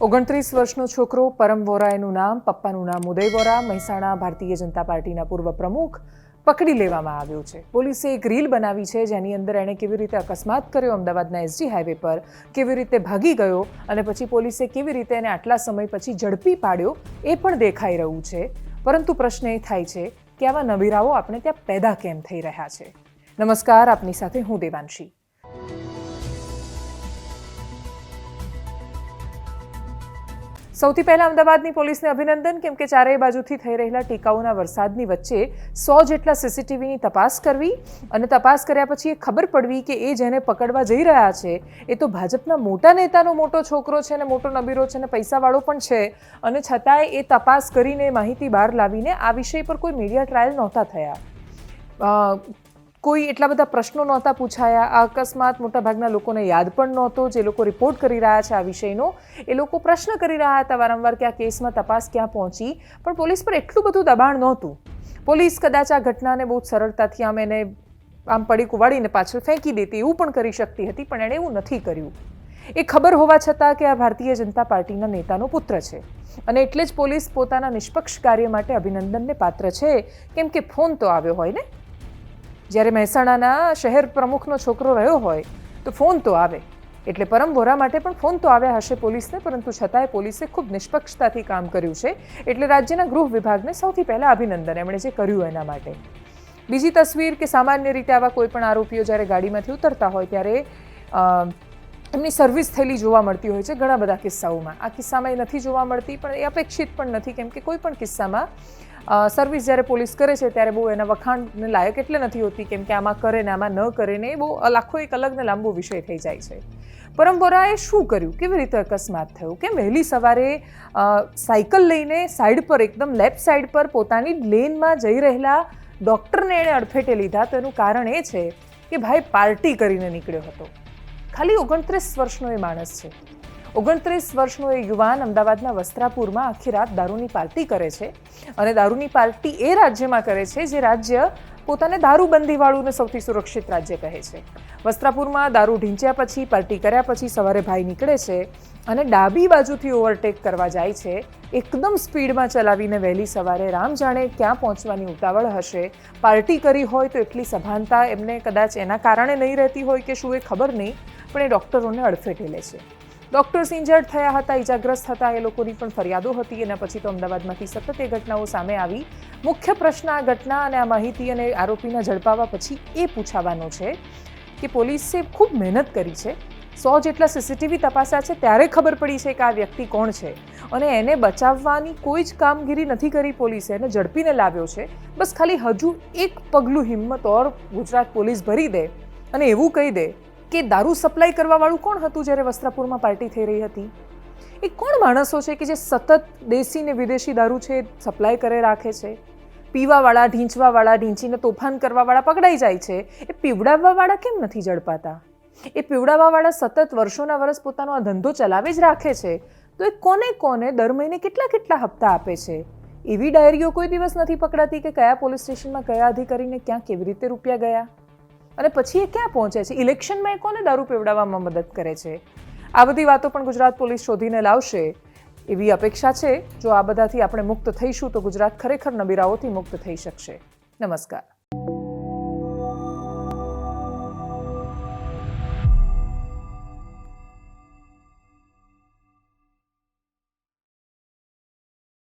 ઓગણત્રીસ વર્ષનો છોકરો પરમ વોરા એનું નામ, પપ્પાનું નામ ઉદય વોરા, મહેસાણા ભારતીય જનતા પાર્ટીના પૂર્વ પ્રમુખ પકડી લેવામાં આવ્યો છે. પોલીસે એક રીલ બનાવી છે જેની અંદર એણે કેવી રીતે અકસ્માત કર્યો, અમદાવાદના એસજી હાઈવે પર કેવી રીતે ભાગી ગયો અને પછી પોલીસે કેવી રીતે એને આટલા સમય પછી ઝડપી પાડ્યો એ પણ દેખાઈ રહ્યું છે. પરંતુ પ્રશ્ન એ થાય છે કે આવા નવીરાઓ આપણે ત્યાં પેદા કેમ થઈ રહ્યા છે? નમસ્કાર, આપની સાથે હું દેવાંશી. સૌથી પહેલા અમદાવાદની પોલીસને અભિનંદન કેમ કે ચારેય બાજુથી થઈ રહેલા ટીકાઓના વરસાદની વચ્ચે સો જેટલા સીસીટીવીની તપાસ કરવી અને તપાસ કર્યા પછી એ ખબર પડવી કે એ જેને પકડવા જઈ રહ્યા છે, એ તો ભાજપના મોટા નેતાનો મોટો છોકરો છે ને મોટો નબીરો છે ને પૈસાવાળો પણ છે. અને છતાંય એ તપાસ કરીને માહિતી બહાર લાવીને આ વિષય પર કોઈ મીડિયા ટ્રાયલ નહોતા થયા. કોઈ એટલા બધા પ્રશ્નો નહોતા પૂછાયા. અકસ્માત મોટાભાગના લોકોને યાદ પણ નહોતો. જે લોકો રિપોર્ટ કરી રહ્યા છે આ વિષયનો, એ લોકો પ્રશ્ન કરી રહ્યા હતા વારંવાર કે આ કેસમાં તપાસ ક્યાં પહોંચી. પણ પોલીસ પર એટલું બધું દબાણ નહોતું. પોલીસ કદાચ આ ઘટનાને બહુ સરળતાથી આમ એને આમ પડી કુવાડીને પાછળ ફેંકી દેતી એવું પણ કરી શકતી હતી, પણ એણે એવું નથી કર્યું. એ ખબર હોવા છતાં કે આ ભારતીય જનતા પાર્ટીના નેતાનો પુત્ર છે. અને એટલે જ પોલીસ પોતાના નિષ્પક્ષ કાર્ય માટે અભિનંદનને પાત્ર છે. કેમ કે ફોન તો આવ્યો હોય ને? જ્યારે મહેસાણાના શહેર પ્રમુખનો છોકરો રહ્યો હોય, તો ફોન તો આવે. એટલે પરમ વોરા માટે પણ ફોન તો આવ્યા હશે પોલીસને, પરંતુ છતાંય પોલીસે ખૂબ નિષ્પક્ષતાથી કામ કર્યું છે. એટલે રાજ્યના ગૃહ વિભાગને સૌથી પહેલાં અભિનંદન એમણે જે કર્યું એના માટે. બીજી તસવીર કે સામાન્ય રીતે આવા કોઈ પણ આરોપીઓ જ્યારે ગાડીમાંથી ઉતરતા હોય, ત્યારે એમની સર્વિસ થયેલી જોવા મળતી હોય છે ઘણા બધા કિસ્સાઓમાં. આ કિસ્સામાં એ નથી જોવા મળતી, પણ એ અપેક્ષિત પણ નથી, કેમ કે કોઈ કિસ્સામાં સર્વિસ જ્યારે પોલીસ કરે છે ત્યારે બહુ એના વખાણને લાયક એટલે નથી હોતી, કેમ કે આમાં કરે ને આમાં ન કરે ને એ બહુ લાખો એક અલગ ને લાંબો વિષય થઈ જાય છે. પરંપરાએ શું કર્યું? કેવી રીતે અકસ્માત થયો? કેમ વહેલી સવારે સાયકલ લઈને સાઈડ પર, એકદમ લેફ્ટ સાઈડ પર પોતાની લેનમાં જઈ રહેલા ડૉક્ટરને એણે અડફેટે લીધા, તો એનું કારણ એ છે કે ભાઈ પાર્ટી કરીને નીકળ્યો હતો. ખાલી ઓગણત્રીસ વર્ષનો એ માણસ છે. ઓગણત્રીસ વર્ષનો એ યુવાન અમદાવાદના વસ્ત્રાપુરમાં આખી રાત દારૂની પાર્ટી કરે છે અને દારૂની પાર્ટી એ રાજ્યમાં કરે છે જે રાજ્ય પોતાને દારૂબંધીવાળું ને સૌથી સુરક્ષિત રાજ્ય કહે છે. વસ્ત્રાપુરમાં દારૂ ઢીંચ્યા પછી પાર્ટી કર્યા પછી સવારે ભાઈ નીકળે છે અને ડાબી બાજુથી ઓવરટેક કરવા જાય છે. એકદમ સ્પીડમાં ચલાવીને વહેલી સવારે રામ જાણે ક્યાં પહોંચવાની ઉતાવળ હશે. પાર્ટી કરી હોય તો એટલી સભાનતા એમને કદાચ એના કારણે નહીં રહેતી હોય કે શું એ ખબર નહીં, પણ એ ડૉક્ટરોને અડફેટે લે છે. ડૉક્ટર્સ ઇન્જર્ડ થયા હતા ઇજાગ્રસ્ત હતા, એ લોકોની પણ ફરિયાદો હતી એના પછી તો અમદાવાદમાંથી સતત એ ઘટનાઓ સામે આવી. મુખ્ય પ્રશ્ન આ ઘટના અને આ માહિતી અને આરોપીના ઝડપાવા પછી એ પૂછાવાનો છે કે પોલીસે ખૂબ મહેનત કરી છે. સો જેટલા સીસીટીવી તપાસ્યા છે, ત્યારે ખબર પડી છે કે આ વ્યક્તિ કોણ છે. અને એને બચાવવાની કોઈ જ કામગીરી નથી કરી પોલીસે, એને ઝડપીને લાવ્યો છે. બસ ખાલી હજુ એક પગલું હિંમત ઓર ગુજરાત પોલીસ ભરી દે અને એવું કહી દે કે દારૂ સપ્લાય કરવાવાળું કોણ હતું જ્યારે વસ્ત્રાપુરમાં પાર્ટી થઈ રહી હતી? એ કોણ માણસો છે કે જે સતત દેશી ને વિદેશી દારૂ છે સપ્લાય કરે, રાખે છે? પીવાવાળા, ઢીંચવાવાળા, ઢીંચીને તોફાન કરવાવાળા પકડાઈ જાય છે. એ પીવડાવવાવાળા કેમ નથી ઝડપાતા એ પીવડાવવાવાળા સતત વર્ષોના વર્ષ પોતાનો આ ધંધો ચલાવી જ રાખે છે. તો એ કોને કોને દર મહિને કેટલા કેટલા હપ્તા આપે છે? એવી ડાયરીઓ કોઈ દિવસ નથી પકડાતી કે કયા પોલીસ સ્ટેશનમાં કયા અધિકારીને ક્યાં કેવી રીતે રૂપિયા ગયા? અને પછી એ ક્યાં પહોંચે છે? ઇલેક્શનમાં એ કોને દારૂ પીવડાવવામાં મદદ કરે છે? આ બધી વાતો પણ ગુજરાત પોલીસ શોધીને લાવશે. એવી અપેક્ષા છે. જો આ બધાથી આપણે મુક્ત થઈશું, તો ગુજરાત ખરેખર નબીરાઓથી મુક્ત થઈ શકશે. નમસ્કાર.